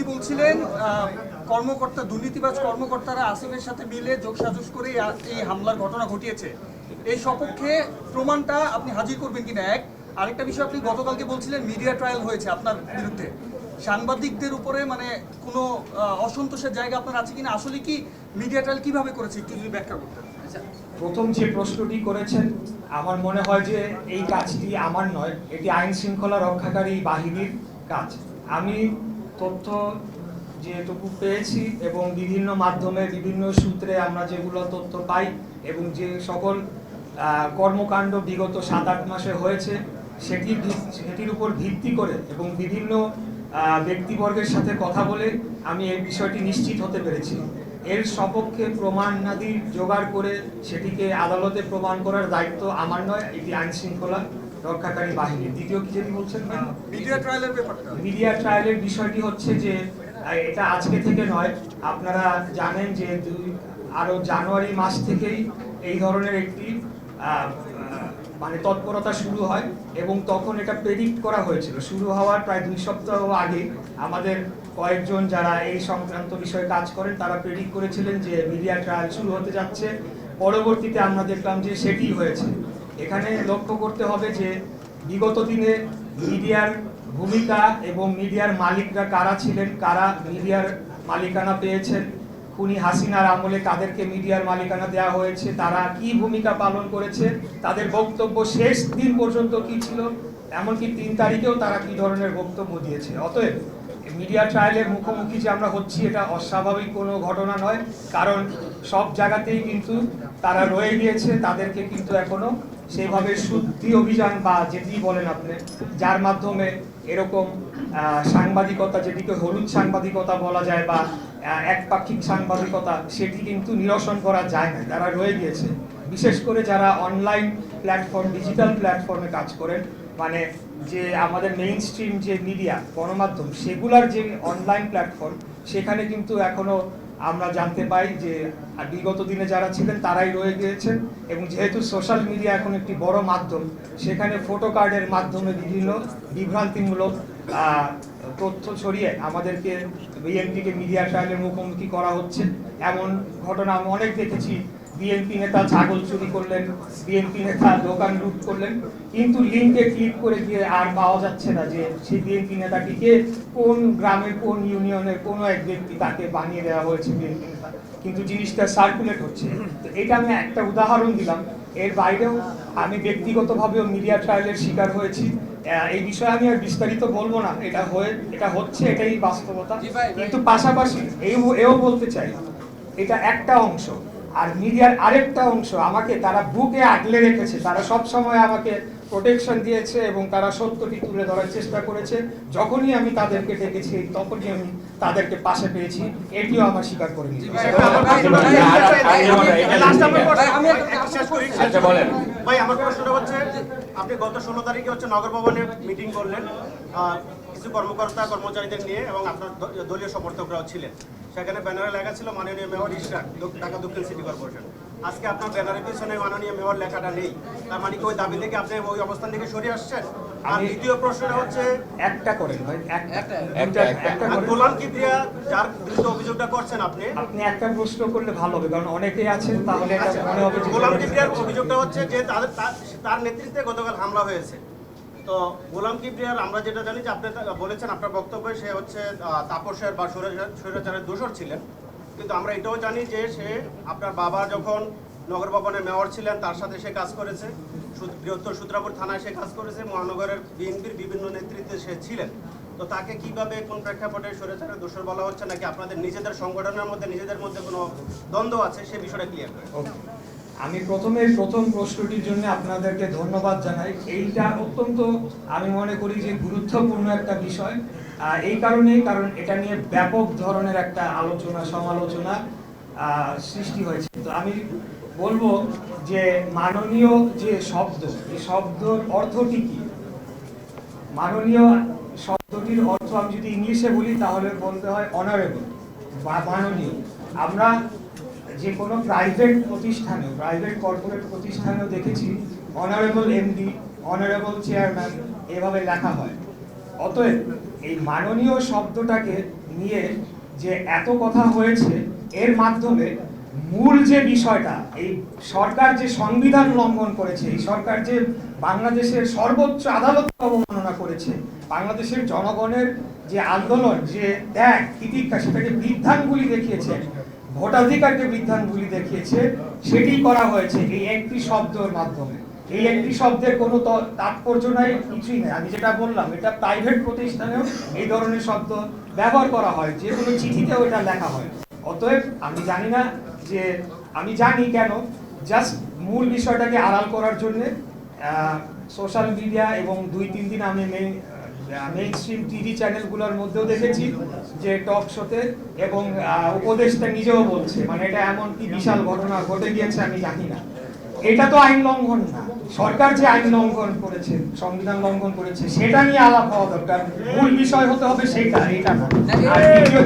উনি বলছিলেন কর্মকর্তা, দুর্নীতিবাজ কর্মকর্তারা আসিফের সাথে মিলে যোগসাজশ করে এই হামলার ঘটনা ঘটিয়েছে। এই সপক্ষে প্রমাণটা আপনি হাজির করবেন কিনা? এক, আরেকটা বিষয় আপনি গতকালকে বলছিলেন, মিডিয়া ট্রায়াল হয়েছে আপনার বিরুদ্ধে। সাংবাদিকদের উপরে মানে কোনো অসন্তোষের জায়গা আপনার আছে কিনা? আসলে কি মিডিয়া ট্রায়াল কীভাবে করেছে? একটু যদি ব্যাখ্যা করতেন। প্রথম যে প্রশ্নটি করেছেন, আমার মনে হয় যে এই কাজটি আমার নয়, এটি আইন শৃঙ্খলা রক্ষাকারী বাহিনীর কাজ। আমি তথ্য যেটুকু পেয়েছি এবং বিভিন্ন মাধ্যমে, বিভিন্ন সূত্রে আমরা যেগুলো তথ্য পাই এবং যে সকল কর্মকাণ্ড বিগত সাত আট মাসে হয়েছে সেটি ভি- সেটির উপর ভিত্তি করে এবং বিভিন্ন ব্যক্তিবর্গের সাথে কথা বলে আমি এই বিষয়টি নিশ্চিত হতে পেরেছি। এর সপক্ষে প্রমাণাদি জোগাড় করে সেটিকে আদালতে প্রমাণ করার দায়িত্ব আমার নয়, এটি আইন শৃঙ্খলা রক্ষাকারী বাহিনীর দ্বিতীয় কি যেটি বলছেন? মিডিয়া ট্রায়ালের ব্যাপারটা। মিডিয়া ট্রায়ালের বিষয়টি হচ্ছে যে এটা আজকে থেকে নয়। আপনারা জানেন যে দুই আরও জানুয়ারি মাস থেকেই এই ধরনের একটি মানে তৎপরতা শুরু হয় এবং তখন এটা প্রেডিক্ট করা হয়েছিল। শুরু হওয়ার প্রায় দুই সপ্তাহ আগে আমাদের কয়েকজন যারা এই সংক্রান্ত বিষয়ে কাজ করেন তারা প্রেডিক্ট করেছিলেন যে মিডিয়া ট্রায়াল শুরু হতে যাচ্ছে। পরবর্তীতে আমরা দেখলাম যে সেটি হয়েছে। এখানে লক্ষ্য করতে হবে যে বিগত দিনে মিডিয়ার ভূমিকা এবং মিডিয়ার মালিকরা কারা ছিলেন, কারা মিডিয়ার মালিকানা পেয়েছেন, খুনি হাসিনার আমলে কাদেরকে মিডিয়ার মালিকানা দেওয়া হয়েছে, তারা কি ভূমিকা পালন করেছে, তাদের বক্তব্য শেষ দিন পর্যন্ত কি ছিল এমনকি তিন তারিখেও তারা কি ধরনের বক্তব্য দিয়েছে? অতএব মিডিয়া ট্রায়ালের মুখোমুখি যে আমরা হচ্ছি, এটা অস্বাভাবিক কোনো ঘটনা নয়। কারণ সব জায়গাতেই কিন্তু তারা রয়ে গিয়েছে, তাদেরকে কিন্তু এখনও সেইভাবে শুদ্ধি অভিযান বা যেটি বলেন আপনি, যার মাধ্যমে এরকম সাংবাদিকতা, যেটিকে হলুদ সাংবাদিকতা বলা যায় বা একপাক্ষিক সাংবাদিকতা, সেটি কিন্তু নিরসন করা যায় না। তারা রয়ে গিয়েছে। বিশেষ করে যারা অনলাইন প্ল্যাটফর্ম ডিজিটাল প্ল্যাটফর্মে কাজ করেন মানে যে আমাদের মেইন স্ট্রিম যে মিডিয়া গণমাধ্যম, সেগুলার যে অনলাইন প্ল্যাটফর্ম সেখানে কিন্তু এখনও আমরা জানতে পাই যে বিগত দিনে যারা ছিলেন তারাই রয়ে গিয়েছেন এবং যেহেতু সোশ্যাল মিডিয়া এখন একটি বড় মাধ্যম, সেখানে ফটো কার্ডের মাধ্যমে বিভিন্ন বিভ্রান্তিমূলক তথ্য ছড়িয়ে আমাদেরকে বিএনপিকে মিডিয়া ট্রায়ালের মুখোমুখি করা হচ্ছে। এমন ঘটনা আমি অনেক দেখেছি বিএনপি নেতা ছাগল চুরি করলেন বিএনপি নেতা দোকান লুট করলেন কিন্তু লিঙ্কে ক্লিক করে গিয়ে আর পাওয়া যাচ্ছে না যে সেই বিএনপি নেতাটিকে কোন গ্রামের কোন ইউনিয়নের কোনো এক ব্যক্তি তাকে বানিয়ে দেওয়া হয়েছে বিএনপি নেতা। কিন্তু জিনিসটা সার্কুলেট হচ্ছে। তো এটা আমি একটা উদাহরণ দিলাম। এর বাইরেও আমি ব্যক্তিগতভাবেও মিডিয়া ট্রায়ালের শিকার হয়েছি। এই বিষয়ে আমি আর বিস্তারিত বলব না। এটা হয়ে এটা হচ্ছে এটাই বাস্তবতা। কিন্তু পাশাপাশি এও বলতে চাই। এটা একটা অংশ। আর মিডিয়ার আরেকটা অংশ আমাকে তারা বুকে আগলে রেখেছে। তারা সব সময় আমাকে প্রোটেকশন দিয়েছে এবং তারা সত্যটি তুলে ধরার চেষ্টা করেছে। যখনই আমি তাদেরকে ডেকেছি তখনই আমি তাদেরকে পাশে পেয়েছি। এটিও আমার স্বীকার করে আচ্ছা। বলেন। ভাই আমার প্রশ্নটা হচ্ছে আপনি গত ষোলো তারিখে হচ্ছে নগর ভবনে মিটিং করলেন। আহ, কিছু কর্মকর্তা কর্মচারীদের নিয়ে এবং আপনার দলীয় সমর্থকরাও ছিলেন। সেখানে ব্যানারে লেখা ছিল মাননীয় মেয়র ইশরাক ঢাকা দক্ষিণ সিটি কর্পোরেশন। আজকে আপনার ব্যানারের পিছনে মাননীয় মেয়র লেখাটা নেই। তার মানে কি ওই দাবি থেকে আপনি ওই অবস্থান থেকে সরে আসছেন? আর দ্বিতীয় প্রশ্নটা হচ্ছে একটা করেন ভাই একটা। একটা, একটা। একটা। আর করেন। গোলাম কিবরিয়া যার বিরুদ্ধে অভিযোগটা করছেন আপনি? আপনি একটা প্রশ্ন করলে ভালো হবে কারণ অনেকেই আছেন তাহলে এটা আচ্ছা, মনে হবে গোলাম কিবরিয়ার অভিযোগটা হচ্ছে যে তার নেতৃত্বে গতকাল হামলা হয়েছে। তো গোলাম কিবরিয়ার আমরা যেটা জানি যে আপনি বলেছেন, আপনার বক্তব্যে সে হচ্ছে তাপসের বা স্বৈরাচারের দোষর ছিলেন। কিন্তু আমরা এটাও জানি যে সে আপনার বাবা যখন নগর ভবনের মেয়র ছিলেন, তার সাথে সে কাজ করেছে। বৃহত্তর সূত্রাপুর থানায় সে কাজ করেছে, মহানগরের বিএনপির বিভিন্ন নেতৃত্বে সে ছিলেন। তো তাকে কীভাবে, কোন প্রেক্ষাপটে স্বৈরাচারের দোষর বলা হচ্ছে নাকি আপনাদের নিজেদের সংগঠনের মধ্যে, নিজেদের মধ্যে কোনো দ্বন্দ্ব আছে, সে বিষয়টা ক্লিয়ার করে। আমি প্রথমে প্রথম প্রশ্নটির জন্য আপনাদেরকে ধন্যবাদ জানাই। এইটা অত্যন্ত আমি মনে করি যে গুরুত্বপূর্ণ একটা বিষয়। এই কারণেই কারণ এটা নিয়ে ব্যাপক ধরনের একটা আলোচনা, সমালোচনা সৃষ্টি হয়েছে। তো আমি বলব যে মাননীয় যে শব্দ, এই শব্দর অর্থটি কি? মাননীয় শব্দটির অর্থ আমি যদি ইংলিশে বলি তাহলে বলতে হয় অনারেবল বা মাননীয়। আমরা যে কোনো প্রাইভেট প্রতিষ্ঠানে প্রাইভেট কর্পোরেট প্রতিষ্ঠানেও দেখেছি অনারেবল এমডি অনারেবল চেয়ারম্যান এভাবে লেখা হয়। অতএব এই মাননীয় শব্দটাকে নিয়ে যে এত কথা হয়েছে, এর মাধ্যমে মূল যে বিষয়টা, এই সরকার যে সংবিধান লঙ্ঘন করেছে, এই সরকার যে বাংলাদেশের সর্বোচ্চ আদালত অবমাননা করেছে, বাংলাদেশের জনগণের যে আন্দোলন, যে ত্যাগ, তিতিক্ষা, সেটাকে বৃদ্ধাঙ্গুলি দেখিয়েছে ভোটাধিকারকে বৃদ্ধাঙ্গুলি দেখিয়েছে, সেটি করা হয়েছে এই একটি শব্দের মাধ্যমে। এই একটি শব্দের কোনো তাৎপর্য নাই, কিছুই নেই। আমি যেটা বললাম, এটা প্রাইভেট প্রতিষ্ঠানেও এই ধরনের শব্দ ব্যবহার করা হয়, যে কোনো চিঠিতেও এটা লেখা হয়। অতএব আমি জানি না যে, আমি জানি কেন, জাস্ট মূল বিষয়টাকে আড়াল করার জন্য সোশ্যাল মিডিয়া এবং দুই তিন দিন আমি মেইন টিভি চ্যানেলগুলোর মধ্যেও দেখেছি যে টক শোতে এবং আহ, উপদেষ্টা নিজেও বলছে মানে এটা এমন কি বিশাল ঘটনা ঘটে গিয়েছে আমি জানি না। এটা তো আইন লঙ্ঘন না। সরকার যে আইন লঙ্ঘন করেছে সংবিধান লঙ্ঘন করেছে সেটা নিয়ে আলাপ হওয়া দরকার। মূল বিষয় হতে হবে সেটা এটা না